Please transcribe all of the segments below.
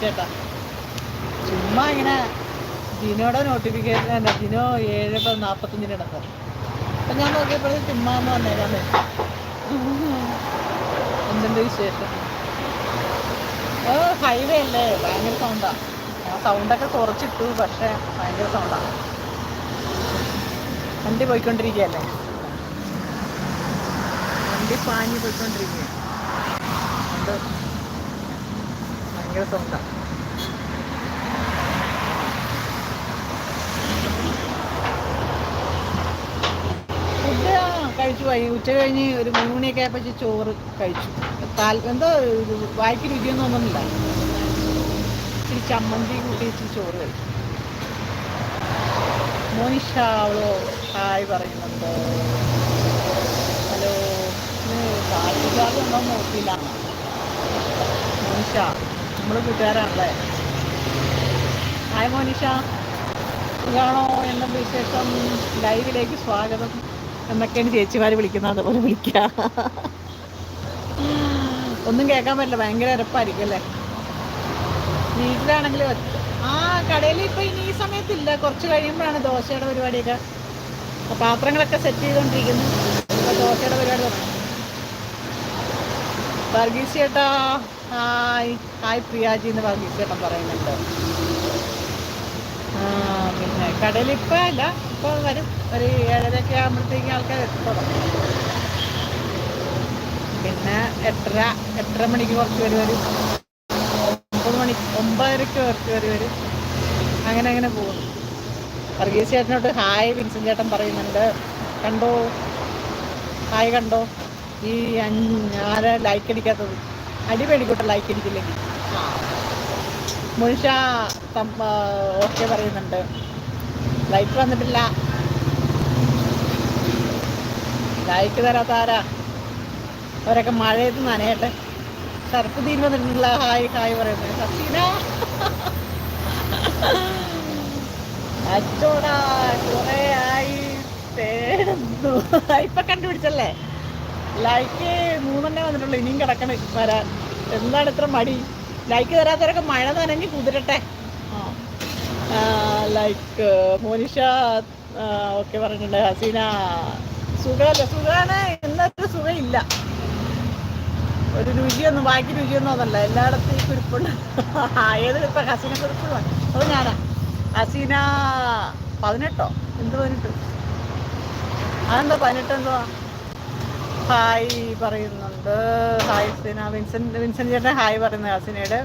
ചേട്ടാ ചുമ്മാ ഇങ്ങനെ ജിനോടെ നോട്ടിഫിക്കേഷൻ അല്ല ജിനോ ഏഴ് ഇപ്പം നാൽപ്പത്തഞ്ചിന് ഇടന്നത് അപ്പം ഞാൻ നോക്കിയപ്പോഴും ചുമ്മാ എന്ന് വന്നേക്കാന്ന് എന്തുണ്ട് വിശേഷം? ഓ ഹൈവേ അല്ലേ? ഭയങ്കര സൗണ്ടാ ആ. സൗണ്ടൊക്കെ കുറച്ചിട്ടു പക്ഷേ ഭയങ്കര സൗണ്ടാണ് വണ്ടി പോയിക്കൊണ്ടിരിക്കുകയല്ലേ? വണ്ടി പാഞ്ഞ് പോയിക്കൊണ്ടിരിക്കുക ഭയങ്കര സൗണ്ടാ ഫുഡ് കഴിച്ചു. പോയി ഉച്ച കഴിഞ്ഞ് ഒരു മൂന്ന് മണിയൊക്കെ ആയപ്പോൾ ചോറ് കഴിച്ചു. താൽ എന്തോ വായിക്ക് രുചിയൊന്നും ഒന്നുമില്ല ഇച്ചിരി ചമ്മന്തി കൂട്ടി ഇച്ചിരി ചോറ് കഴിച്ചു. മോനിഷ അവളോ ഹായ് പറയുന്നുണ്ട്. ഹലോ. കാട്ടുകാർ ഉണ്ടോ നോക്കിയില്ല. മോനിഷ നമ്മൾ കൂട്ടുകാരാണല്ലേ? ഹായ് മോനിഷ. സുഖാണോ? എന്ന വിശേഷം? ലൈവിലേക്ക് സ്വാഗതം. എന്നൊക്കെയാണ് ചേച്ചിമാർ വിളിക്കുന്നത്. അതുപോലെ വിളിക്കുക ഒന്നും കേൾക്കാൻ പറ്റില്ല. ഭയങ്കര ഇരപ്പായിരിക്കും അല്ലേ? വീട്ടിലാണെങ്കിൽ ആ കടയിൽ ഇപ്പൊ ഇനി ഈ സമയത്തില്ല. കുറച്ച് കഴിയുമ്പോഴാണ് ദോശയുടെ പരിപാടിയൊക്കെ. പാത്രങ്ങളൊക്കെ സെറ്റ് ചെയ്തുകൊണ്ടിരിക്കുന്നു ദോശയുടെ പരിപാടി തുടങ്ങി. വർഗീസ് ചേട്ടാ ഹായ് ഹായ് പ്രിയാജി എന്ന് ചേട്ടൻ പറയുന്നുണ്ട്. ആ പിന്നെ ഇപ്പൊ അല്ല ഇപ്പോൾ വരും. ഒരു ഏഴരയൊക്കെ ആകുമ്പോഴത്തേക്കും ആൾക്കാർ എത്തണം പിന്നെ എട്ടര എട്ടര മണിക്ക് കുറച്ച് പേര് വരും. ഒമ്പത് മണി ഒമ്പതരയ്ക്ക് കുറച്ച് പേര് വരും. അങ്ങനെ അങ്ങനെ പോകും വർഗീസ് ചേട്ടനോട്ട് ഹായ് വിൻസൻ ചേട്ടൻ പറയുന്നുണ്ട്. കണ്ടോ? ഹായ് കണ്ടോ? ഈ ആരാ ലൈക്ക് അടിക്കാത്തത്. അടി പേടിക്കോട്ടെ ലൈക്ക് അടിക്കില്ലെങ്കിൽ ആ മുൻഷ ഓക്കെ പറയുന്നുണ്ട്. ലൈക്ക് വന്നിട്ടില്ല. ലൈക്ക് തരാത്ത ആരാ അവരൊക്കെ മഴയത്ത് നനയട്ടെ. സർപ്പ് തീൻ വന്നിട്ടുള്ള ഹായ് ഹായ് പറയുന്നത്. സസീന അച്ചോടാ കുറേ ആയി. തേടുന്നു ഇപ്പൊ കണ്ടുപിടിച്ചല്ലേ? ലൈക്ക് മൂന്നെണ്ണേ വന്നിട്ടുള്ളൂ. ഇനിയും കിടക്കണ്. വരാൻ. എന്താണ് ഇത്ര മടി? ലൈക്ക് തരാത്തവരൊക്കെ മഴ നനഞ്ഞ് കുതിരട്ടെ. ലൈക്ക് മോനിഷ ഓക്കെ പറഞ്ഞിട്ടുണ്ട്. ഹസീന. സുഖമല്ല? സുഖമാണ് എന്നൊരു സുഖമില്ല. ഒരു രുചിയൊന്നും ബാക്കി രുചിയൊന്നും അതല്ല. എല്ലായിടത്തും ഈ കുരിപ്പുണ്ട്. ഏത് ഇപ്പം ഹസീന കുരുപ്പുള്ള അത് ഞാനാ. ഹസീന പതിനെട്ടോ? എന്ത് പതിനെട്ട്? അതെന്താ പതിനെട്ട് എന്തുവാ? ഹായ് പറയുന്നുണ്ട്. ഹായ് ഹസീന വിൻസെന്റ് വിൻസെന്റ് ചേട്ടൻ ഹായ് പറയുന്നത് ഹസീനയുടെ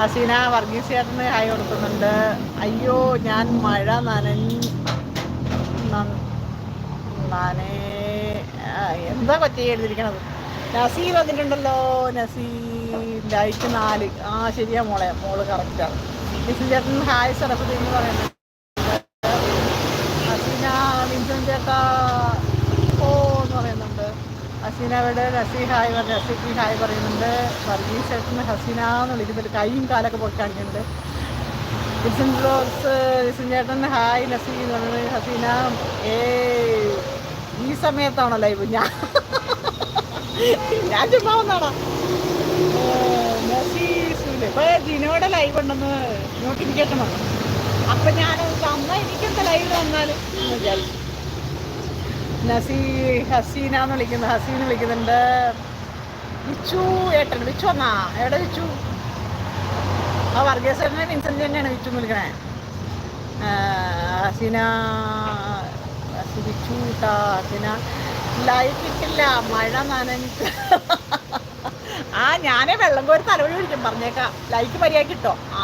ഹസീന വർഗീസ് ചേട്ടന് ഹായ് കൊടുക്കുന്നുണ്ട്. അയ്യോ ഞാൻ മഴ നനഞ്ഞ് നനേ എന്താ പറ്റി എഴുതിയിരിക്കണത്? നസീ വന്നിട്ടുണ്ടല്ലോ നസീ ലൈക്ക് നാല്. ആ ശരിയാ മോളെ മോൾ കറക്റ്റാണ് വിൻസൻ ചേട്ടൻ ഹായ് എന്ന് പറയുന്നത് ഹസീന വിൻസൻ ചേട്ടാ ഹസീനയുടെ നസി ഹായ് പറഞ്ഞ നസിക്ക് ഹായ് പറയുന്നുണ്ട് വർഗീസ് ചേട്ടന് ഹസീന എന്ന് വിളിക്കുന്നുണ്ട് കൈയും കാലൊക്കെ പോയി കാണിക്കുന്നുണ്ട്. വിൻസൻ ബ്ലോഗ്സ് വിൻസൻ ചേട്ടൻ ഹായ് നസി എന്ന് പറയുന്നത് ഹസീന ഏ ഈ സമയത്താണോ ലൈവ് ഞാൻ ഞാൻ ചുമ്മാ വന്നാടാ ജിനോടെ ലൈവ് ഉണ്ടെന്ന് നോട്ടിഫിക്കേഷൻ വന്നു. അപ്പൊ ഞാൻ അമ്മ എനിക്കെന്താ ലൈവ് വന്നാൽ വിചാരിച്ചു. നസീ ഹസീന എന്ന് വിളിക്കുന്നു ഹസീന വിളിക്കുന്നുണ്ട്. വിച്ചു ഏട്ടൻ വിച്ചു വന്നാ? എവിടെ വിച്ചു? ആ വർഗീസേട്ടനെ വിൻസെന്റ് തന്നെയാണ് വിച്ചു വിളിക്കണേ. ഹസീന ഹസി വിച്ചു ട്ടാ ഹസീന. ലൈഫ് കിട്ടില്ല മഴ നനഞ്ഞിട്ട്. ആ ഞാനേ വെള്ളം കോരി തലവഴി വിളിക്കും പറഞ്ഞേക്കാം. ലൈക്ക് മര്യാദ കിട്ടോ? ആ.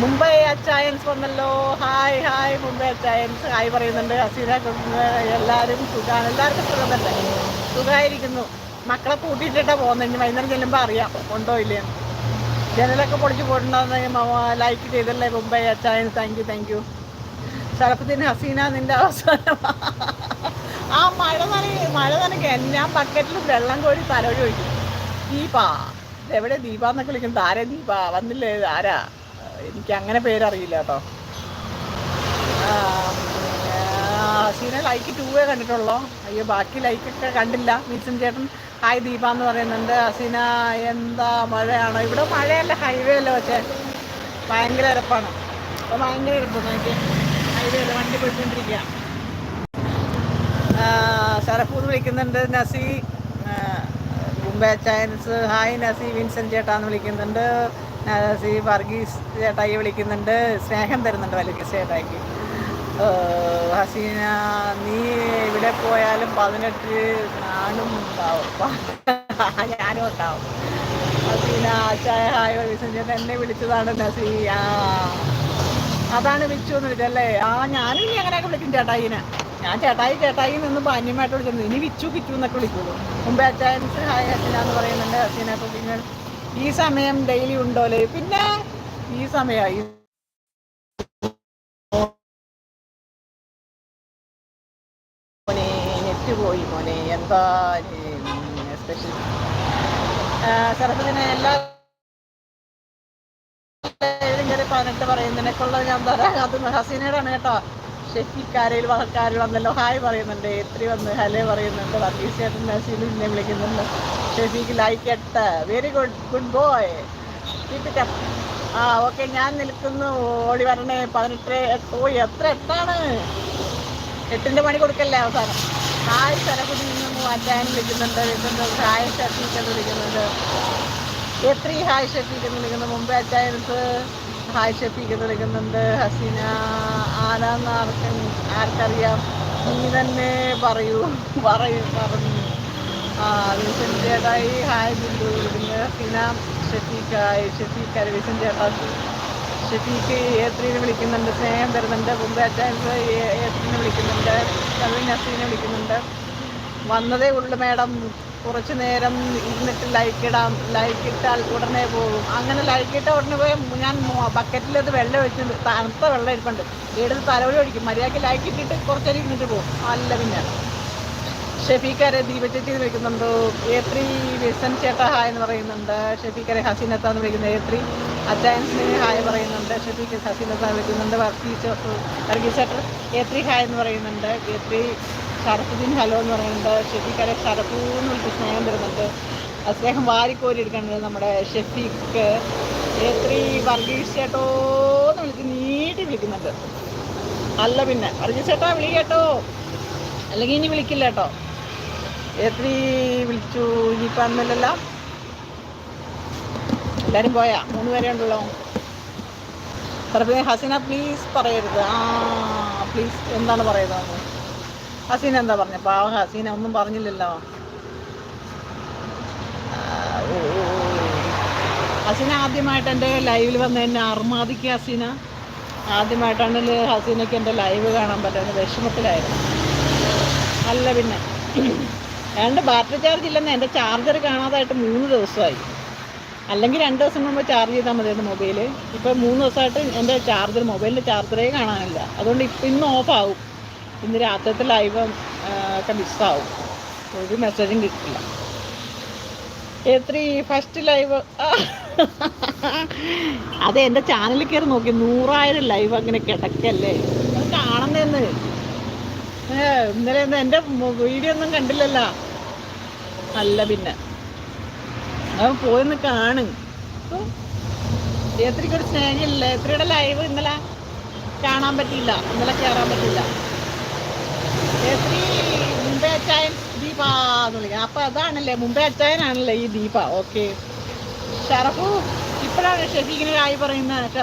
മുംബൈ അച്ചായൻസ് വന്നല്ലോ. Hi hi Mumbai Achayans. Hi പറയുന്നുണ്ട്. ഹസീന എല്ലാവരും സുഖമാണ് എല്ലാവർക്കും സുഖം തന്നെ. സുഖമായിരിക്കുന്നു. മക്കളെ കൂട്ടിയിട്ടാണ് പോകുന്നത്. ഇനി വൈകുന്നേരം ചെല്ലുമ്പോൾ അറിയാം. ഉണ്ടോ ഇല്ലേ ജനലൊക്കെ പൊളിച്ച് പോയിട്ടുണ്ടാകുന്ന ലൈക്ക് ചെയ്തല്ലേ Mumbai Achayans. Thank you thank you Sharafuddin Haseena നിന്റെ അവസാനം. ആ മഴ നനഞ്ഞ് മഴ നനയ്ക്ക് ഞാൻ ബക്കറ്റിൽ വെള്ളം കോരി തലോഴി ഒഴിക്കും. ദീപ. എവിടെ? ദീപ എന്നൊക്കെ വിളിക്കുന്നത് ആരാ ദീപ? വന്നില്ലേ? ആരാ? എനിക്ക് അങ്ങനെ പേരറിയില്ല കേട്ടോ ഹസീന ലൈക്ക് ടൂവേ കണ്ടിട്ടുള്ളൂ? അയ്യോ ബാക്കി ലൈക്കൊക്കെ കണ്ടില്ല. മിച്ചൻ ചേട്ടൻ ഹായ് ദീപ എന്ന് പറയുന്നുണ്ട്. ഹസീന എന്താ മഴയാണോ? ഇവിടെ മഴയല്ല ഹൈവേ അല്ലേ പക്ഷേ ഭയങ്കര ഇരപ്പാണ് അപ്പോൾ ഭയങ്കര ഇരപ്പാണ് എനിക്ക് ഹൈവേ അല്ല വണ്ടി പോയിക്കൊണ്ടിരിക്കുക ശരഫൂന്ന് വിളിക്കുന്നുണ്ട് നസി. മുംബൈ ചൈൻസ് ഹായ് നസി വിൻസെന്റ് ചേട്ടാന്ന് വിളിക്കുന്നുണ്ട്. നസി വർഗീസ് ചേട്ടായി വിളിക്കുന്നുണ്ട് സ്നേഹം തരുന്നുണ്ട് വർഗീസ് ചേട്ടായിക്ക്. ഹസീന നീ ഇവിടെ പോയാലും പതിനെട്ട് ആണും ഉണ്ടാവും. ഞാനും ഉണ്ടാവും. ഹസീന ചായ ഹായ് എന്നെ വിളിച്ചതാണ് നസീ ആ അതാണ് വിളിച്ചു എന്ന് വിളിച്ചല്ലേ ആ ഞാനും ഇനി അങ്ങനെയൊക്കെ വിളിക്കും ചേട്ടായിനെ. ഞാൻ ചേട്ടായി ചേട്ടായി നിന്ന് മാന്യമായിട്ട് വിളിച്ചിരുന്നു ഇനി വിച്ചു കിച്ചു എന്നൊക്കെ വിളിക്കുള്ളൂ. മുമ്പേ അച്ചായൻസ് ഹായ് ഹസീന എന്ന് പറയുന്നുണ്ട്. ഹസീന കുക്കിങ്ങൾ ഈ സമയം ഡെയിലി ഉണ്ടോ അല്ലേ? പിന്നെ ഈ സമയമായി നെറ്റ് പോയി മോനെ. എന്താ സ്പെഷ്യൽ ചെറുപ്പത്തിന് എല്ലാ പതിനെട്ട് പറയുന്നതിനൊക്കെയുള്ള ഞാൻ തരാം. അത് ഹസീനയുടെയാണ് കേട്ടോ. ഷെഫിക്കാരയിൽ വഹക്കാരിൽ വന്നല്ലോ. ഹായ് പറയുന്നുണ്ട്. എത്രി വന്ന്? ഹലേ പറയുന്നുണ്ട്. വർഗീസ് ചേട്ടൻ നസീലും എന്നെ വിളിക്കുന്നുണ്ട് ഷെഫിക്ക് ലൈക്ക് എട്ട് വെരി ഗുഡ് ഗുഡ് ബോയ് ആ ഓക്കെ ഞാൻ നിൽക്കുന്നു. ഓടി വരണേ. പതിനെട്ട് ഓ എത്ര എട്ടാണ്? എട്ടിന്റെ പണി കൊടുക്കല്ലേ അവസാനം? ഹായ് സരകുടി നിന്ന് മാറ്റാൻ വിളിക്കുന്നുണ്ട്. വിളിക്കുന്നുണ്ട്. ഹായ് എന്ന് വിളിക്കുന്നുണ്ട്. എത്രി ഹായ് എന്ന് വിളിക്കുന്നു. മുമ്പേ അച്ചായൻസ് ഹായ് എന്ന് വിളിക്കുന്നുണ്ട് ഹസീന ആരാന്ന് ആർക്ക് ആർക്കറിയാം. നീ തന്നെ പറയൂ പറയൂ പറഞ്ഞു. ആ വിൻസൻ ചേട്ടായി ഹായ് ബിന്ദു. വിളിക്കുന്നത് ഹസീന ഷഫീഖ് ഹായ് ഷഫീഖ് അരവിസൻ ചേട്ടാ. ഷെഫീക്ക് ഏത്രീനെ വിളിക്കുന്നുണ്ട്. സ്നേഹം തരുന്നുണ്ട്. മുമ്പേ അച്ചായൻസ് ഏത്രീനെ വിളിക്കുന്നുണ്ട്. കവിൻ ഹസീനെ വിളിക്കുന്നുണ്ട്. വന്നതേ ഉള്ളൂ മേഡം. കുറച്ച് നേരം ഇരുന്നിട്ട് ലൈക്ക് ഇടാം. ലൈക്ക് ഇട്ടാൽ ഉടനെ പോകും. അങ്ങനെ ലൈക്ക് ഇട്ട ഉടനെ പോയി ഞാൻ ബക്കറ്റിലത് വെള്ളം ഒഴിച്ച് തണുത്ത വെള്ളം ഇരിപ്പുണ്ട്. എടുത്ത് തലവഴി ഒഴിക്കും. മര്യാദയ്ക്ക് ഇട്ടിട്ട് കുറച്ചേരം ഇരുന്നിട്ട് പോകും. അല്ല പിന്നെ. ഷെഫീക്കാരെ ദീപചേച്ചി എന്ന് വിളിക്കുന്നുണ്ട്. ഏത്രി വിൽസൺ ചേട്ടാ ഹായ് എന്ന് പറയുന്നുണ്ട്. ഷെഫീക്കാരെ ഹസീനത്ത എന്ന് വിളിക്കുന്നത് ഏത്രി അച്ചായൻസിന് ഹായ് പറയുന്നുണ്ട്. ഷെഫീക്ക് ഹസീനത്ത എന്ന് വിളിക്കുന്നുണ്ട്. വർഗീസ് വർഗീസ് ചേട്ടൻ. ഏത്രി ഹായ് എന്ന് പറയുന്നുണ്ട്. ഏത്രി ഷറഫുദ്ദീൻ ഹലോ എന്ന് പറയുന്നുണ്ട്. ഷെഫീഖരെ ഷറഫു എന്ന് വിളിച്ച് സ്നേഹം തരുന്നുണ്ട്. അദ്ദേഹം വാരിക്കോരി എടുക്കുന്നുണ്ട് നമ്മുടെ ഷെഫീഖ്. ഏത്രി വർഗീസ് ചേട്ടോ എന്ന് വിളിച്ച് നീട്ടി വിളിക്കുന്നുണ്ട്. അല്ല പിന്നെ വർഗീസ് ചേട്ടാ വിളി കേട്ടോ. അല്ലെങ്കിൽ ഇനി വിളിക്കില്ല കേട്ടോ. എത്രി വിളിച്ചു ഇനിയിപ്പോൾ അന്നില്ലല്ലോ. എല്ലാവരും പോയാ? മൂന്ന് പേരെ ഉണ്ടല്ലോ സർബിനെ ഹസീന പ്ലീസ് പറയരുത്. ആ പ്ലീസ് എന്താണ് പറയുന്നത്? ഹസീന എന്താ പറഞ്ഞ? പാവ ഹസീന ഒന്നും പറഞ്ഞില്ലല്ലോ. ഹസീന ആദ്യമായിട്ട് എന്റെ ലൈവിൽ വന്ന എന്നെ അർമാദിക്കുക ഹസീന. ആദ്യമായിട്ടാണ് ഹസീനയ്ക്ക് എന്റെ ലൈവ് കാണാൻ പറ്റുന്നത് വിഷമത്തിലായിരുന്നു. അല്ല പിന്നെ രണ്ട് ബാറ്ററി ചാർജ് ഇല്ലെന്ന് എന്റെ ചാർജർ കാണാതായിട്ട് മൂന്ന് ദിവസമായി. അല്ലെങ്കിൽ രണ്ട് ദിവസം മുമ്പ് ചാർജ് ചെയ്താൽ മതിയായിരുന്നു മൊബൈൽ ഇപ്പോൾ മൂന്ന് ദിവസമായിട്ട് എന്റെ ചാർജർ മൊബൈലിന്റെ ചാർജറേ കാണാനില്ല. അതുകൊണ്ട് ഇപ്പം ഇന്ന് ഓഫാവും ഇന്ന് രാത്രിത്തെ ലൈവ് ഒക്കെ മിസ്സാവും ഒരു മെസ്സേജും കിട്ടില്ല. എത്ര ഫസ്റ്റ് ലൈവ് അതെ എന്റെ ചാനലിൽ കയറി നോക്കി നൂറായിരം ലൈവ് അങ്ങനെ കിടക്കല്ലേ? അത് കാണുന്നതെന്ന് ഇന്നലെ ഒന്നും എന്റെ വീഡിയോ ഒന്നും കണ്ടില്ലല്ലോ. അല്ല പിന്നെ. അവൻ പോയെന്ന് കാണും. എത്രക്കൊരു സ്നേഹമില്ല? എത്രയുടെ ലൈവ് ഇന്നലെ കാണാൻ പറ്റിയില്ല. ഇന്നലെ കയറാൻ പറ്റില്ല ജയത്രി മുംബൈ അച്ചായൻ ദീപ എന്ന് വിളിക്കാം അപ്പൊ അതാണല്ലേ മുംബൈ അച്ചായനാണല്ലേ ഈ ദീപ. ഓക്കെ. ഷറഫു ഇപ്പോഴാണ് ഷെഫീഖിന് ഹായ് പറയുന്നത്.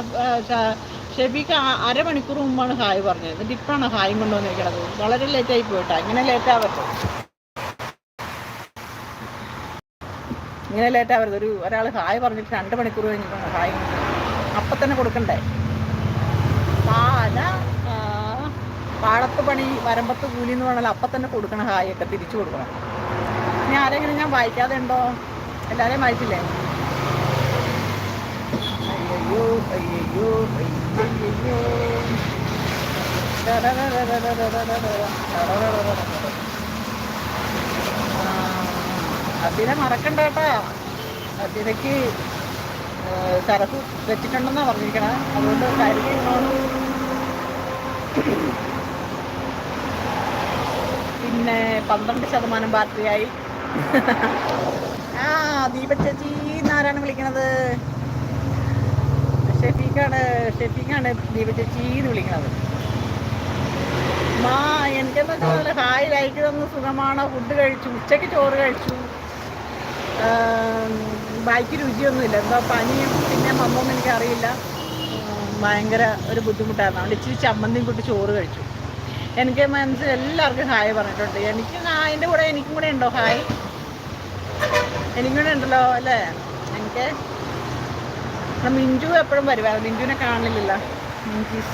ഷെഫീഖ് അരമണിക്കൂർ മുമ്പാണ് ഹായ് പറഞ്ഞത്. എന്നിട്ട് ഇപ്പോഴാണ് ഹായും കൊണ്ടുവന്നിരിക്കണത് വളരെ ആയി പോയിട്ടാ. ഇങ്ങനെ ലേറ്റ് ആവരുത്. ഇങ്ങനെ ലേറ്റ് ആവരുത്. ഒരു ഒരാൾ ഹായ് പറഞ്ഞിട്ട് രണ്ട് മണിക്കൂർ കഴിഞ്ഞിട്ടാണ് ഹായ്. അപ്പം തന്നെ കൊടുക്കണ്ടേ പാല പാടത്ത് പണി വരമ്പത്ത് കൂലി എന്ന് പറഞ്ഞാൽ അപ്പം തന്നെ കൊടുക്കണം ഹായൊക്കെ തിരിച്ചു കൊടുക്കണം. ഇനി ആരെങ്കിലും ഞാൻ വായിക്കാതെ ഉണ്ടോ? എല്ലാവരെയും വായിച്ചില്ലേ? അതിനെ മറക്കണ്ട കേട്ടാ. അതിനക്ക് സരസ് വെച്ചിട്ടുണ്ടെന്നാ പറഞ്ഞിരിക്കണേ. അതുകൊണ്ട് കരുതി പിന്നെ പന്ത്രണ്ട് ശതമാനം ബാറ്ററിയായി. ആ ദീപ ചേച്ചി എന്നാരാണ് വിളിക്കണത്? ഷെഫീഖാണ് ഷെഫീഖാണ് ദീപ ചേച്ചി എന്ന് വിളിക്കണത്. മാ എനിക്കെന്താ വെച്ചാൽ ഹായ് ലൈക്ക് തന്ന സുഖമാണോ? ഫുഡ് കഴിച്ചു ഉച്ചയ്ക്ക് ചോറ് കഴിച്ചു. ബാക്കി രുചിയൊന്നുമില്ല. എന്തോ പനിയും പിന്നെ മമ്മൊന്നും എനിക്കറിയില്ല. ഭയങ്കര ഒരു ബുദ്ധിമുട്ടായിരുന്നു. അതുകൊണ്ട് ഇച്ചിരി ചമ്മന്തിയും കൂട്ടി ചോറ് കഴിച്ചു. എനിക്ക് മനസ്സിൽ എല്ലാവർക്കും ഹായ് പറഞ്ഞിട്ടുണ്ട്. എനിക്ക് എന്റെ കൂടെ എനിക്കും കൂടെ ഉണ്ടോ? ഹായ് എനിക്കും കൂടെ ഉണ്ടല്ലോ അല്ലേ? എനിക്ക്. മിഞ്ചു എപ്പോഴും വരുവാ മിഞ്ചുവിനെ കാണില്ലല്ലോ. മിഞ്ചീസ്.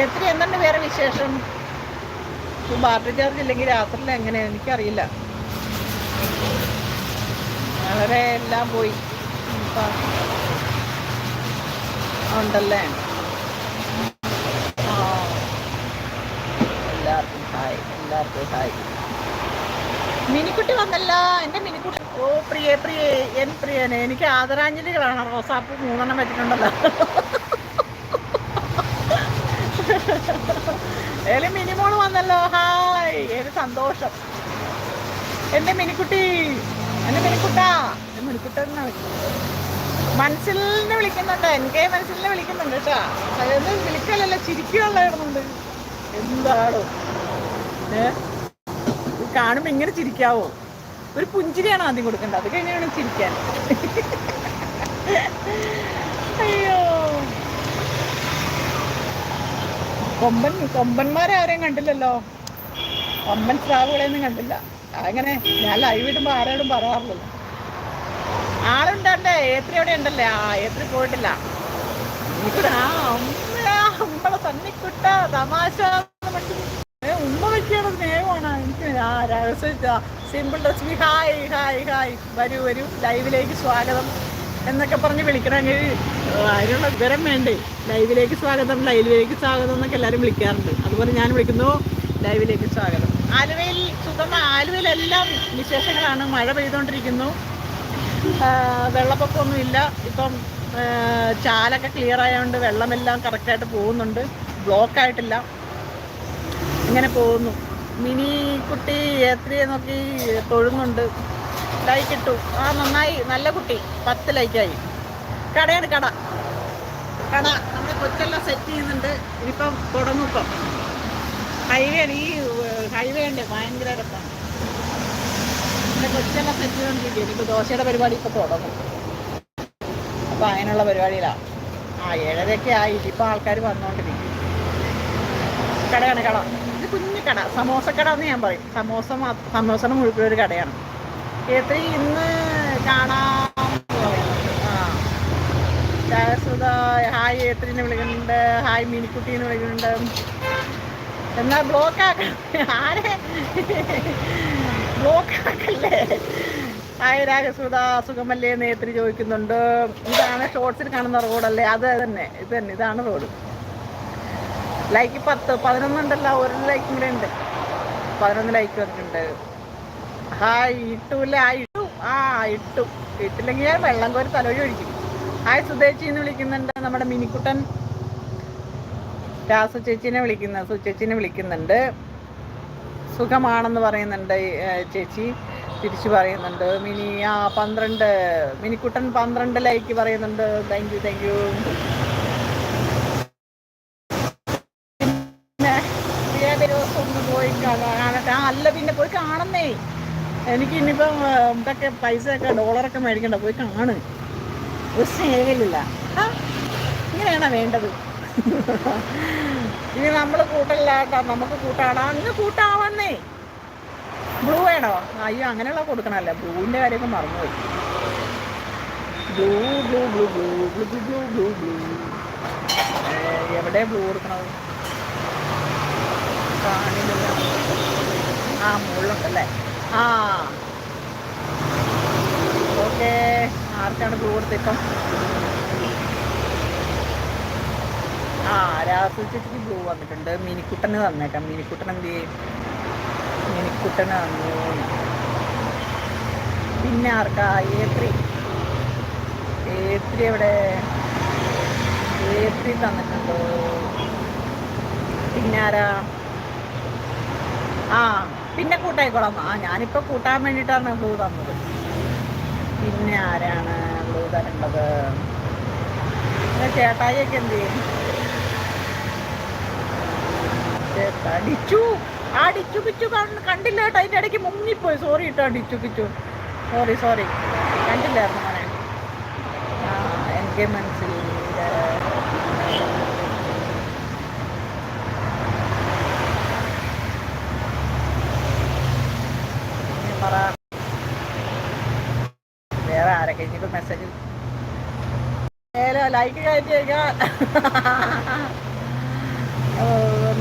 എത്ര എന്തുണ്ട് വേറെ വിശേഷം? ബാറ്ററി ചാർജ് ഇല്ലെങ്കിൽ രാത്രിയിൽ എങ്ങനെയാണ് എനിക്കറിയില്ല. വളരെ എല്ലാം പോയി. ഉണ്ടല്ലേ ആ എല്ലാവർക്കും ഹായ് എല്ലാവർക്കും ഹായ്. മിനിക്കുട്ടി വന്നല്ല. എന്റെ മിനിക്കുട്ടി. ഓ പ്രിയ പ്രിയ എൻ പ്രിയനെ. എനിക്ക് ആദരാഞ്ജലികളാണ്. റോസാപ്പ് മൂന്നെണ്ണം വെച്ചിട്ടുണ്ടല്ലോ. ഏൽ മിനിമോൾ വന്നല്ലോ. ഹായ്. ഏത് സന്തോഷം. എന്റെ മിനിക്കുട്ടി. എന്റെ മിനിക്കുട്ടാ. മിനിക്കുട്ട മിനിക്കുട്ടെന്നാ മനസ്സിലിനെ വിളിക്കുന്നുണ്ട്. എനിക്ക് മനസ്സിലിനെ വിളിക്കുന്നുണ്ട് കേട്ടാ. അതൊന്നും വിളിക്കലല്ല ചിരിക്കുകയുള്ളായിരുന്നുണ്ട് എന്താണോ കാണുമ്പോ ഇങ്ങനെ ചിരിക്കാവോ? ഒരു പുഞ്ചിരിയാണ് ആദ്യം കൊടുക്കേണ്ടത്. അത് കഴിഞ്ഞാണ് ചിരിക്കാൻ. അയ്യോ. കൊമ്പൻ കൊമ്പന്മാരെ ആരെയും കണ്ടില്ലല്ലോ? കൊമ്പൻ സ്രാവുകളെയൊന്നും കണ്ടില്ല. അങ്ങനെ ഞാൻ ലൈവ് ഇടുമ്പോൾ ആരോടും പറയാറില്ലല്ലോ. ആളുണ്ടല്ലേ? ഏത്രി അവിടെ ഉണ്ടല്ലേ? ആ ഏത്രി പോയിട്ടില്ല. ആ അമ്മ അമ്മളെ തന്നിക്കുട്ട തമാശ. വെക്കാണ് സ്നേഹമാണ് എനിക്ക് ആ രഹസ്യ simple recipe hi hi hi വരൂ വരൂ ലൈവിലേക്ക് സ്വാഗതം എന്നൊക്കെ പറഞ്ഞ് വിളിക്കണമെങ്കിൽ അതിനുള്ള വിവരം വേണ്ടേ ലൈവിലേക്ക് സ്വാഗതം ലൈവിലേക്ക് സ്വാഗതം എന്നൊക്കെ എല്ലാവരും വിളിക്കാറുണ്ട് അതുപോലെ ഞാൻ വിളിക്കുന്നു ലൈവിലേക്ക് സ്വാഗതം ആലുവയിൽ സുഖം ആലുവയിലെല്ലാം വിശേഷങ്ങളാണ് മഴ പെയ്തുകൊണ്ടിരിക്കുന്നു വെള്ളപ്പൊക്കമൊന്നുമില്ല ഇപ്പം ചാലൊക്കെ ക്ലിയർ ആയതുകൊണ്ട് വെള്ളമെല്ലാം കറക്റ്റായിട്ട് പോകുന്നുണ്ട് ബ്ലോക്ക് ആയിട്ടില്ല ഇങ്ങനെ പോകുന്നു. മിനി കുട്ടി എത്രയെ നോക്കി തൊഴുന്നുണ്ട്. ലൈക്ക് ഇട്ടു. ആ നന്നായി. നല്ല കുട്ടി. പത്ത് ലൈക്കായി കടയാണ് കട. കട. നമ്മുടെ കൊച്ചെല്ലാം സെറ്റ് ചെയ്യുന്നുണ്ട്. ഇനിയിപ്പം തുടങ്ങും ഹൈവേ ഹൈവേ ഈ ഹൈവേ ഉണ്ട് ഭയങ്കര രസമാണ് നമ്മുടെ കൊച്ചെല്ലാം സെറ്റ് ചെയ്തുകൊണ്ടിരിക്കുക ഇനിയിപ്പോൾ ദോശയുടെ പരിപാടി ഇപ്പോൾ തുടങ്ങും. അപ്പോൾ അതിനുള്ള പരിപാടിയിലാണ് ആ ഏഴരയൊക്കെ ആയി. ഇപ്പം ആൾക്കാർ വന്നുകൊണ്ടിരിക്കും കടയാണ് കട. കുഞ്ഞു കട സമോസ കട എന്ന് ഞാൻ പറയും. സമോസ സമോസന മുഴുക്കുന്ന ഒരു കടയാണ്. എത്ര ഇന്ന് കാണാ ജയസുധ ഹായ് ഏത്രിനെ വിളിക്കുന്നുണ്ട്. ഹായ് മിനിക്കുട്ടീനെ വിളിക്കുന്നുണ്ട്. എന്നാ ബ്ലോക്ക് ആക്കണം. ആരെ? ബ്ലോക്ക് ആക്കല്ലേ? ഹായ് രാഗസുധ സുഖമല്ലേ നേത്രി ചോദിക്കുന്നുണ്ട്. ഇതാണ് ഷോർട്സിൽ കാണുന്ന റോഡല്ലേ അത് തന്നെ ഇത് തന്നെ ഇതാണ് റോഡ് ലൈക്ക് പത്ത് പതിനൊന്നുണ്ടല്ലോ ഒരു ലൈക്കും കൂടെ ഉണ്ട്. പതിനൊന്ന് ലൈക്ക് വന്നിട്ടുണ്ട്. ഹായ് ഇട്ടൂല്ല ഇട്ടു. ആ ഇട്ടു. ഇട്ടില്ലെങ്കിൽ ഞാൻ വെള്ളം കോരി തലവഴി ഒഴിക്കും. ഹായ് സുധേച്ചി എന്ന് വിളിക്കുന്നുണ്ട് നമ്മുടെ മിനിക്കുട്ടൻ. രാസു ചേച്ചീനെ വിളിക്കുന്ന സുചേച്ചീനെ വിളിക്കുന്നുണ്ട്. സുഖമാണെന്ന് പറയുന്നുണ്ട് ചേച്ചി. തിരിച്ചു പറയുന്നുണ്ട്. മിനി ആ പന്ത്രണ്ട്. മിനിക്കുട്ടൻ പന്ത്രണ്ട് ലൈക്ക് പറയുന്നുണ്ട്. താങ്ക് യു താങ്ക് യു പിന്നെ ഏത് ദിവസം ഒന്ന് പോയി കാണട്ടെ ആ അല്ല പിന്നെ പോയി എനിക്ക് ഇനിയിപ്പം ഇതൊക്കെ പൈസയൊക്കെ ഡോളറൊക്കെ മേടിക്കണ്ട പോയി കാണ് ഒരു ഇങ്ങനെയാണോ വേണ്ടത്? ഇനി നമ്മൾ കൂട്ടല്ലാട്ടാ നമുക്ക് കൂട്ടാടാ അങ്ങ് കൂട്ടാവന്നേ. ബ്ലൂ വേണോ? അയ്യോ അങ്ങനെയുള്ള കൊടുക്കണല്ലേ ബ്ലൂവിന്റെ കാര്യമൊക്കെ മറന്നുപോയി. Blue blue blue blue blue blue blue blue blue. എവിടെ ബ്ലൂ കൊടുക്കണത്? കാണില്ല ആ മുകളിലുണ്ടല്ലേ ആ. ഓക്കെ. ആർക്കാണ് ബ്ലൂ കൊടുത്തിപ്പം ആ രാസുചേച്ചിക്ക് ബ്ലൂ വന്നിട്ടുണ്ട്. മിനിക്കുട്ടന് തന്നേക്കാം. മിനിക്കുട്ടൻ എന്ത് ചെയ്യും? മിനിക്കുട്ടന് തന്നു. പിന്നെ ആർക്കാ? എ ത്രീ എ ത്രീ എവിടെ? എ ത്രീ തന്നിട്ടുണ്ടോ? പിന്നെ ആരാ? ആ. പിന്നെ കൂട്ടായിക്കോളാം. ആ ഞാനിപ്പോൾ കൂട്ടാൻ വേണ്ടിട്ടാണ് ബ്ലൂ തന്നത്. പിന്നെ ആരാണ് ബ്ലൂ തരേണ്ടത്? പിന്നെ ചേട്ടായിയൊക്കെ എന്ത് ചെയ്യും? അടിച്ചു. കണ്ട്- കണ്ടില്ല കേട്ടോ. അതിന്റെ ഇടയ്ക്ക് മുങ്ങിപ്പോയി. സോറി കേട്ടോ ഡിച്ചു പിച്ചു. സോറി സോറി കണ്ടില്ലായിരുന്നു മോനെ. എനിക്ക് മനസ്സിലായില്ല ഇനി പറ വേറെ മെസ്സേജ് ലൈക്ക് കയറ്റി വയ്ക്കാൻ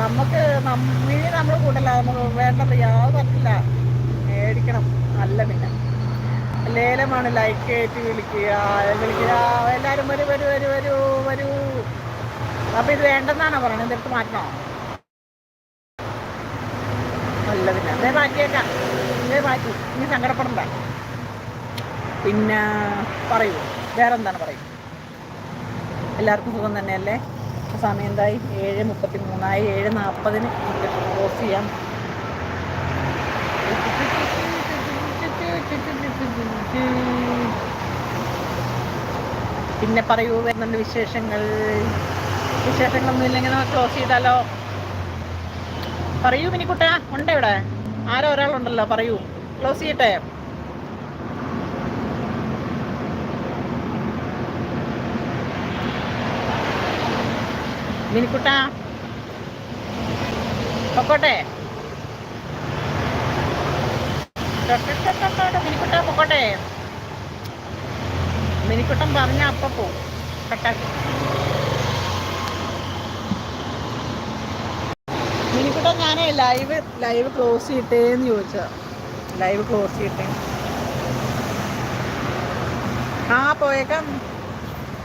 നമുക്ക് നമ്മി നമ്മൾ കൂട്ടല്ല നമുക്ക് വേണ്ടത് യാതൊരു പറ്റില്ല. മേടിക്കണം നല്ല പിന്നെ ലേലമാണ് ലൈക്ക് കയറ്റി വിളിക്കുക. വിളിക്കുക. എല്ലാവരും വരൂ വരൂ വരൂ വരൂ വരൂ. അപ്പം ഇത് വേണ്ടെന്നാണോ പറയണത് ഇതെടുത്ത് മാറ്റണോ? നല്ല പിന്നെ അതേ മാറ്റിയേക്കാം. ഇതേ മാറ്റി. ഇനി സങ്കടപ്പെടണ്ട. പിന്നെ പറയൂ. വേറെന്താണ് പറയൂ? എല്ലാവർക്കും സുഖം തന്നെയല്ലേ? സമയം എന്തായി? ഏഴ് മുപ്പത്തി മൂന്നായി ഏഴ് നാൽപ്പതിന് ക്ലോസ് ചെയ്യാം. പിന്നെ പറയൂ വരുന്നുണ്ട് വിശേഷങ്ങൾ? വിശേഷങ്ങളൊന്നും ഇല്ലെങ്കിൽ നമുക്ക് ക്ലോസ് ചെയ്താലോ? പറയൂ മിനിക്കുട്ട. ഉണ്ട് ഇവിടെ ആരോ ഒരാളുണ്ടല്ലോ പറയൂ. ക്ലോസ് ചെയ്യട്ടെ? മിനിക്കുട്ട. പൊക്കോട്ടെ. മിനിക്കുട്ട പൊക്കോട്ടെ മിനിക്കുട്ടൻ പറഞ്ഞ അപ്പ പോവും കട്ടാക്കി മിനിക്കുട്ടൻ ഞാനേ ലൈവ് ലൈവ് ക്ലോസ് ചെയ്തിട്ടേന്ന് ചോദിച്ചാ ലൈവ് ക്ലോസ് ചെയ്തിട്ടേ ആ പോയേക്കാം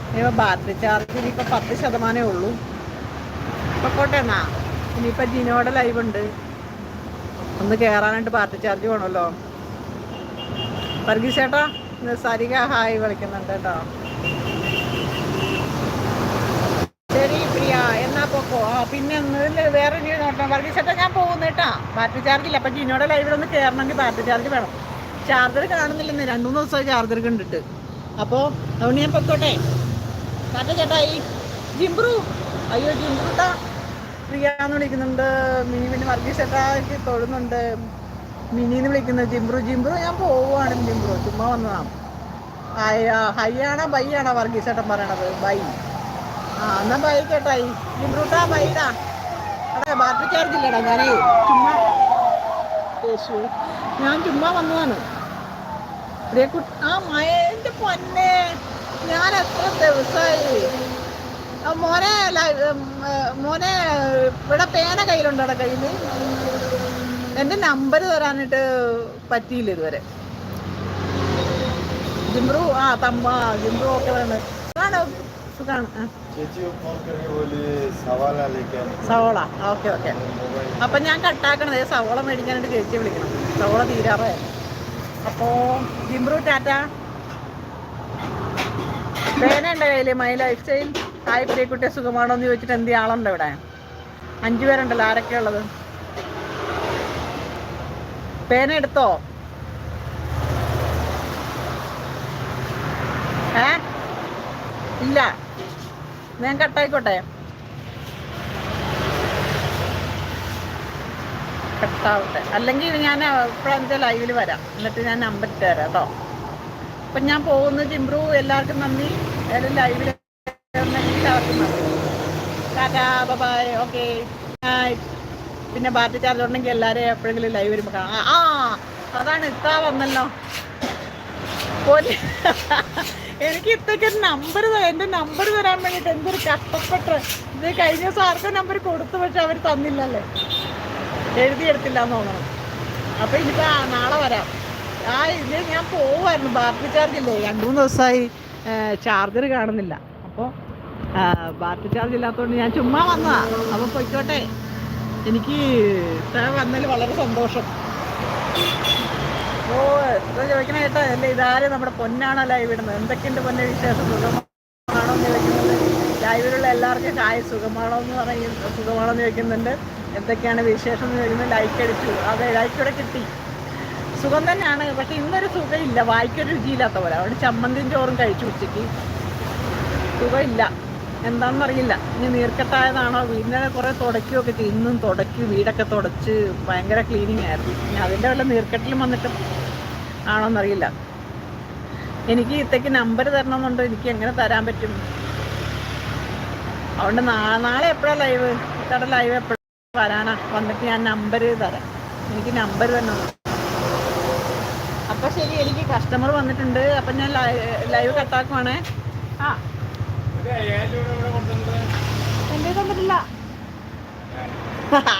ഇനിയിപ്പോൾ ബാറ്ററി ചാർജ് ഇനിയിപ്പോൾ പത്ത് ശതമാനമേ ഉള്ളൂ പൊക്കോട്ടെ എന്നാ. ഇനിയിപ്പോൾ ജിനോടെ ലൈവ് ഉണ്ട്. ഒന്ന് കയറാനായിട്ട് പാർട്ടി ചാർജ് വേണമല്ലോ വർഗീസ് ചേട്ടാ സരിക ഹായ് വിളിക്കുന്നുണ്ട് കേട്ടോ. ശരി പ്രിയ എന്നാ പൊക്കോ? ആ പിന്നെ ഒന്നിൽ വേറെ ഇനി നോക്കാം വർഗീസ് ചേട്ടാ ഞാൻ പോകുന്നു കേട്ടാ. ബാറ്ററി ചാർജ് ഇല്ല. അപ്പം ജിനോടെ ലൈവിലൊന്ന് കയറണമെങ്കിൽ ബാറ്ററി ചാർജ് വേണം. ചാർജർ കാണുന്നില്ലെന്ന് രണ്ടു മൂന്ന് ദിവസമായി ചാർജർ കണ്ടിട്ട്. അപ്പോൾ അതുകൊണ്ട് ഞാൻ പൊക്കോട്ടെ. മറ്റേ ചേട്ടായി ജിംബ്രു അയ്യോ ജിംബ്രുട്ടാ പ്രിയാന്ന് വിളിക്കുന്നുണ്ട്. മിനി മിനി ചേട്ടാക്ക് തൊഴുന്നുണ്ട് മിനിന്ന് വിളിക്കുന്നു. ജിംബ്രു ജിംബ്രു ഞാൻ പോവുകയാണ് ജിംബ്രു ചുമ്മാ വന്നതാണ്. ഹൈ ആണോ ബൈ ആണോ വർഗീസ് ചേട്ടൻ പറയണത്? ബൈ. ആ എന്നാ ബൈ കേട്ടായി ജിംബ്രുട്ടാ ബൈടാ. അതെ ബാറ്ററി ചാർജ് ഇല്ലടാ ഞാനേ. ചുമ്മാ. ഞാൻ ചുമ്മാ വന്നതാണ്. പ്രിയ ആ എന്റെ പൊന്നെ. ഞാൻ എത്ര ദിവസമായി മോനെ മോനെ ഇവിടെ പേന കയ്യിലുണ്ടോടെ കയ്യിൽ എന്റെ നമ്പർ തരാനായിട്ട് പറ്റിയില്ല ഇതുവരെ. ജിംബ്രു ആ തമ്മ ജിംബ്രു ഒക്കെ വേണം സുഖാണ്? സവോള ഓക്കെ ഓക്കെ. അപ്പൊ ഞാൻ കട്ടാക്കണത് സവോള മേടിക്കാനായിട്ട് ചേച്ചി വിളിക്കണം. സവോള തീരാറേ അപ്പോൾ ജിംബ്രു ടാറ്റ. പേന ഉണ്ട് മൈ ലൈഫ് സ്റ്റൈൽ ഹായ് പ്രിയക്കുട്ടിയെ സുഖമാണോ എന്ന് ചോദിച്ചിട്ട് എന്ത് ആളുണ്ട് ഇവിടെ? അഞ്ചു പേരുണ്ടല്ലോ ആരൊക്കെ ഉള്ളത്? പേന എടുത്തോ? ഏ? ഇല്ല. ഞാൻ കട്ടായിക്കോട്ടെ? കട്ടാവട്ടെ. അല്ലെങ്കിൽ ഞാൻ ഇപ്പോഴത്തെ ലൈവിൽ വരാം. എന്നിട്ട് ഞാൻ നമ്പർ തരാം കേട്ടോ. അപ്പം ഞാൻ പോകുന്നത് ഇമ്പ്രൂവ് എല്ലാവർക്കും നന്ദി. ഏതായാലും ലൈവിൽ ടാറ്റാ ബൈ ഓക്കെ. പിന്നെ ബാറ്റി ചാർജ് ഉണ്ടെങ്കിൽ എല്ലാവരെയും എപ്പോഴെങ്കിലും ലൈവ് വരുമ്പോൾ കാണാം. ആ അതാണ് ഇത്താ വന്നല്ലോ. എനിക്ക് ഇത്തൊക്കെ നമ്പർ എന്റെ നമ്പർ തരാൻ വേണ്ടിയിട്ട് എന്തൊരു കഷ്ടപ്പെട്ട്. ഇത് കഴിഞ്ഞ ദിവസം ആർക്കും നമ്പർ കൊടുത്തു പക്ഷെ അവർ തന്നില്ലല്ലേ. എഴുതിയെടുത്തില്ല എന്ന് തോന്നണം. അപ്പൊ ഇനിയിപ്പോൾ ആ, നാളെ വരാം. ആ ഇത് ഞാൻ പോവായിരുന്നു. ബാറ്ററി ചാർജ് ഇല്ലേ? രണ്ട് മൂന്ന് ദിവസമായി ചാർജർ കാണുന്നില്ല. അപ്പോൾ ബാറ്ററി ചാർജ് ഇല്ലാത്തതുകൊണ്ട് ഞാൻ ചുമ്മാ വന്നതാ. അപ്പോൾ പൊയ്ക്കോട്ടെ. എനിക്ക് ഇത്ര വന്നതിൽ വളരെ സന്തോഷം. ഓ എത്ര ചോദിക്കണ കേട്ടോ. അല്ലേ ഇതാരും നമ്മുടെ പൊന്നാണ് ലൈവ് ഇടുന്നത് എന്തൊക്കെയുണ്ട് പൊന്നെ വിശേഷം? സുഖമാണോ എന്ന് ചോദിക്കുന്നത് ലൈവിലുള്ള എല്ലാവർക്കും ചായ സുഖമാണോ എന്ന് പറയുന്നു സുഖമാണോ എന്ന് ചോദിക്കുന്നുണ്ട്. എന്തൊക്കെയാണ് വിശേഷം എന്ന് ചോദിക്കുന്നത് ലൈക്ക് അടിച്ചു. അതെ ലൈക്ക് ഇവിടെ കിട്ടി. സുഖം തന്നെയാണ്. പക്ഷെ ഇന്നൊരു സുഖമില്ല. വായിക്കൊരു രുചിയില്ലാത്ത പോലെ. അവിടെ ചമ്മന്തിന്റെ ചോറും കഴിച്ചു ഉച്ചയ്ക്ക്. സുഖമില്ല. എന്താണെന്നറിയില്ല ഇനി നീർക്കെട്ടായതാണോ? വീടിനെ കുറേ തുടയ്ക്കുകയൊക്കെ ചെയ്യും ഇന്നും തുടയ്ക്ക്. വീടൊക്കെ തുടച്ച് ഭയങ്കര ക്ലീനിങ് ആയിരുന്നു. ഇനി അതിന്റെ വല്ല നീർക്കെട്ടിലും വന്നിട്ട് ആണോന്നറിയില്ല. എനിക്ക് ഇത്തേക്ക് നമ്പർ തരണമെന്നുണ്ടോ? എനിക്ക് എങ്ങനെ തരാൻ പറ്റും? അതുകൊണ്ട് നാളെ എപ്പോഴാണ് ലൈവ് ഇത്തടെ ലൈവ് എപ്പോഴാണ് വരാനാ? വന്നിട്ട് ഞാൻ നമ്പർ തരാം. എനിക്ക് നമ്പർ തന്നെ അപ്പൊ ശരി എനിക്ക് കസ്റ്റമർ വന്നിട്ടുണ്ട്. അപ്പൊ ഞാൻ ലൈവ് കട്ടാക്കുവാണേ ആ.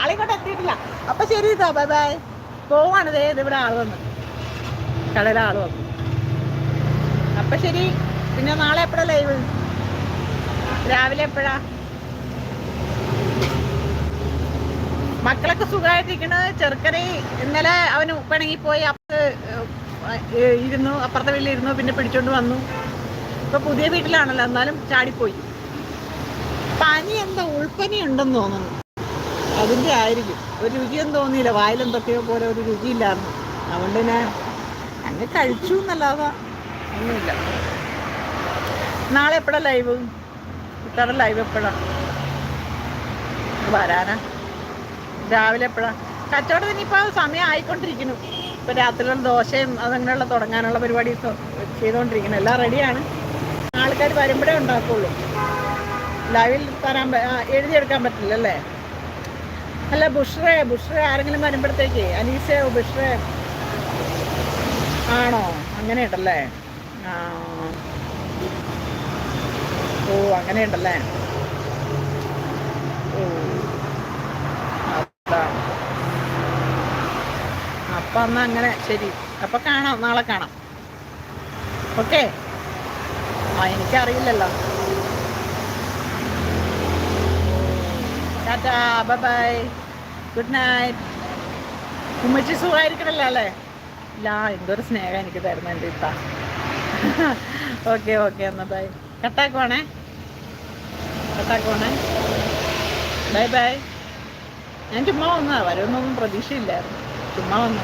ആളിങ്ങോട്ട് എത്തിയിട്ടില്ല. അപ്പൊ ശരി ബൈ ബൈ. പോവാണ് ദേ ഇവിടെ ആൾ വന്നു. കടയിലെ ആൾ വന്നു. അപ്പൊ ശരി. പിന്നെ നാളെ എപ്പോഴാ ലൈവ് രാവിലെ എപ്പോഴാ? മക്കളൊക്കെ സുഖമായിട്ടിരിക്കണ് ചെറുക്കനെ ഇന്നലെ അവന് പിണങ്ങി പോയി അപ്പുറത്ത് ഇരുന്നു അപ്പുറത്തെ വീട്ടിലിരുന്നു പിന്നെ പിടിച്ചോണ്ട് വന്നു. ഇപ്പൊ പുതിയ വീട്ടിലാണല്ലോ എന്നാലും ചാടിപ്പോയി. പനി എന്താ ഉൾപ്പനി ഉണ്ടെന്ന് തോന്നുന്നു. അതിന്റെ ആയിരിക്കും. ഒരു രുചിയൊന്നും തോന്നിയില്ല. വായിലെന്തൊക്കെയോ പോലെ ഒരു രുചിയില്ലായിരുന്നു. അതുകൊണ്ട് തന്നെ അങ്ങ് കഴിച്ചു എന്നല്ലാതെ ഒന്നുമില്ല. നാളെ എപ്പോഴാ ലൈവ് ഇത്തവണ ലൈവ് എപ്പോഴാണ് വരാനാ? രാവിലെ എപ്പോഴാണ് കച്ചവടം ഇനിയിപ്പോൾ സമയം ആയിക്കൊണ്ടിരിക്കുന്നു ഇപ്പൊ രാത്രിയിലുള്ള ദോശയും അതങ്ങനെയുള്ള തുടങ്ങാനുള്ള പരിപാടിയൊക്കെ ചെയ്തുകൊണ്ടിരിക്കുന്നു എല്ലാം റെഡിയാണ് ആൾക്കാർ വരുമ്പോഴേ ഉണ്ടാക്കുള്ളൂ. ലൈവിൽ തരാൻ എഴുതിയെടുക്കാൻ പറ്റില്ല അല്ലേ ബുഷ്റേ ബുഷ്റേ ആരെങ്കിലും വരുമ്പോഴത്തേക്ക് അനീസയോ ബുഷ്റേ. ആണോ? അങ്ങനെയുണ്ടല്ലേ? ആ. ഓ ഓ. അതാണ് അപ്പൊ എന്നാ അങ്ങനെ ശരി. അപ്പൊ കാണാം നാളെ കാണാം. ഓക്കെ. ആ എനിക്കറിയില്ലല്ലോ. Tata bye bye. Good night. ഉമ്മച്ചി സുഖമായിരിക്കണല്ലോ അല്ലേ ഇല്ല സ്നേഹം എനിക്ക് തരുന്ന എന്റെ ഇത്ത ഓക്കെ ഓക്കെ എന്നാൽ ബൈ. കട്ടാക്കുവാണേ? കട്ടാക്കുവാണേ? Bye bye. ഞാൻ ചുമ്മാ വന്നതാ വരുമെന്നൊന്നും പ്രതീക്ഷയില്ലായിരുന്നു. ചുമ്മാ വന്നു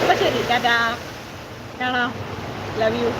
അപ്പൊ ശരി ടാറ്റാ. കാണാം. Love you